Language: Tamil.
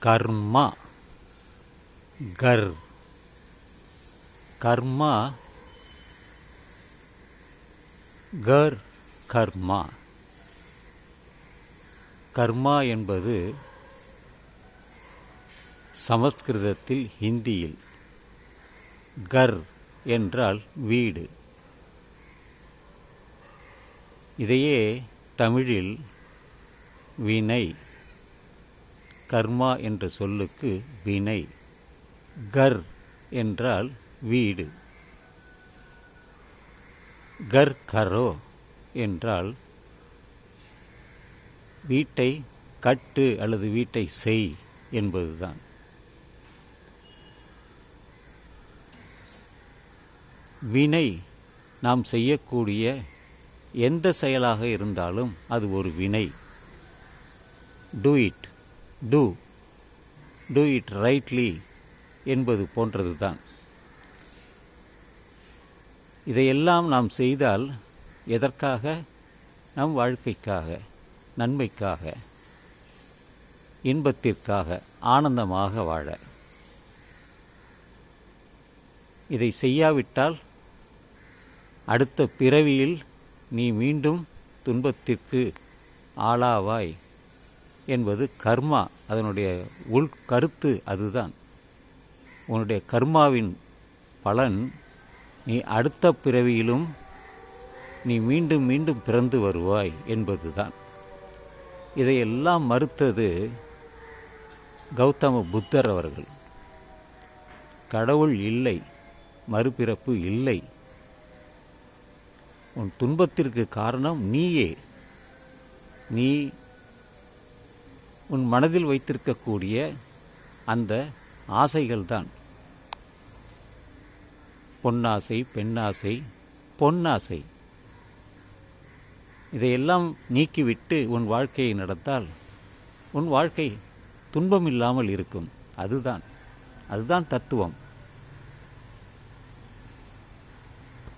கர்மா. கர். கர்மா. கர் கர்மா. கர்மா என்பது சமஸ்கிருதத்தில் ஹிந்தியில். கர் என்றால் வீடு. இதையே தமிழில் வினை. கர்மா என்ற சொல்லுக்கு வினை. கர் என்றால் வீடு. கர் கரோ என்றால் வீட்டை கட்டு அல்லது வீட்டை செய் என்பதுதான். வினை நாம் செய்யக்கூடிய எந்த செயலாக இருந்தாலும் அது ஒரு வினை. Do it do do it rightly என்பது போன்றது தான் இதையெல்லாம் நாம் செய்தால் எதற்காக? நம் வாழ்க்கைக்காக நன்மைக்காக இன்பத்திற்காக ஆனந்தமாக வாழ. இதை செய்யாவிட்டால் அடுத்த பிறவியில் நீ மீண்டும் துன்பத்திற்கு ஆளாவாய். என்பது கர்மா அதனுடைய உள் கருத்து அதுதான். உன்னுடைய கர்மாவின் பலன் நீ அடுத்த பிறவியிலும் நீ மீண்டும் மீண்டும் பிறந்து வருவாய் என்பதுதான். இதையெல்லாம் மறுத்தது கௌதம புத்தர் அவர்கள். கடவுள் இல்லை மறுபிறப்பு இல்லை. உன் துன்பத்திற்கு காரணம் நீயே. நீ உன் மனதில் வைத்திருக்கக்கூடிய அந்த ஆசைகள்தான். பொன்னாசை பெண்ணாசை பொன்னாசை. இதையெல்லாம் நீக்கிவிட்டு உன் வாழ்க்கையை நடத்தால் உன் வாழ்க்கை துன்பம் இல்லாமல் இருக்கும். அதுதான். அதுதான் தத்துவம்.